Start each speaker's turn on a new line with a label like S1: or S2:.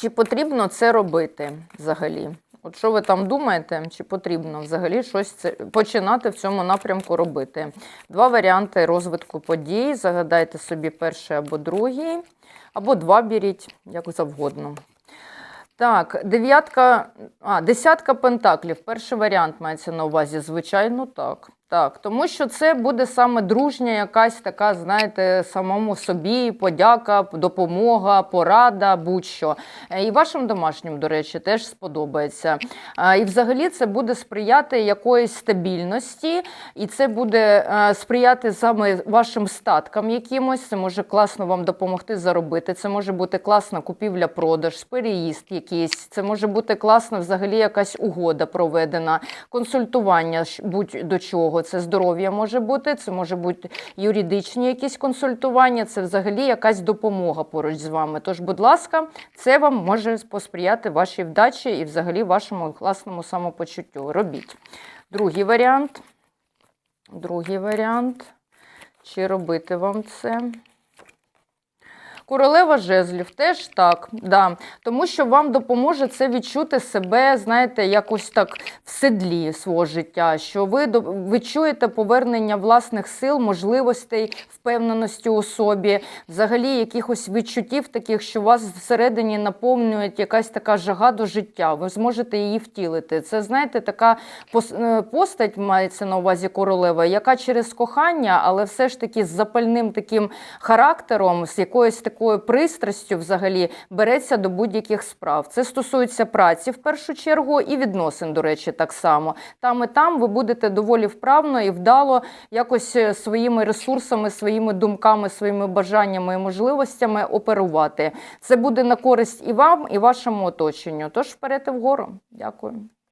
S1: Чи потрібно це робити взагалі? От що ви там думаєте, чи потрібно взагалі щось це, починати в цьому напрямку робити? Два варіанти розвитку подій. Загадайте собі перший або другий, або два беріть, як завгодно. Так, дев'ятка, а, десятка пентаклів. Перший варіант мається на увазі. Звичайно, так. Так, тому що це буде саме дружня, якась така, знаєте, самому собі, подяка, допомога, порада, будь-що. Е, І вашим домашнім, до речі, теж сподобається. І взагалі це буде сприяти якоїсь стабільності, і це буде е, сприяти саме вашим статкам якимось. Це може класно вам допомогти заробити. Це може бути класна купівля-продаж, переїзд якийсь. Це може бути класна взагалі якась угода проведена, консультування будь-до чого. Це здоров'я може бути, це може бути юридичні якісь консультування, це взагалі якась допомога поруч з вами. Тож, будь ласка, це вам може посприяти вашій вдачі і взагалі вашому класному самопочуттю. Робіть. Другий варіант. Другий варіант. Чи робити вам це? Королева жезлів теж так, да. тому що вам допоможе це відчути себе, знаєте, якось так в седлі свого життя, що ви відчуєте повернення власних сил, можливостей, впевненості у собі, взагалі якихось відчуттів таких, що вас всередині наповнює якась така жага до життя. Ви зможете її втілити. Це, знаєте, така е, постать мається на увазі королева, яка через кохання, але все ж таки з запальним таким характером, з якоюсь такою пристрастю взагалі береться до будь-яких справ. Це стосується праці в першу чергу і відносин, до речі, так само. Там і там ви будете доволі вправно і вдало якось е, своїми ресурсами, своїми думками, своїми бажаннями і можливостями оперувати. Це буде на користь і вам, і вашому оточенню. Тож вперед і вгору. Дякую.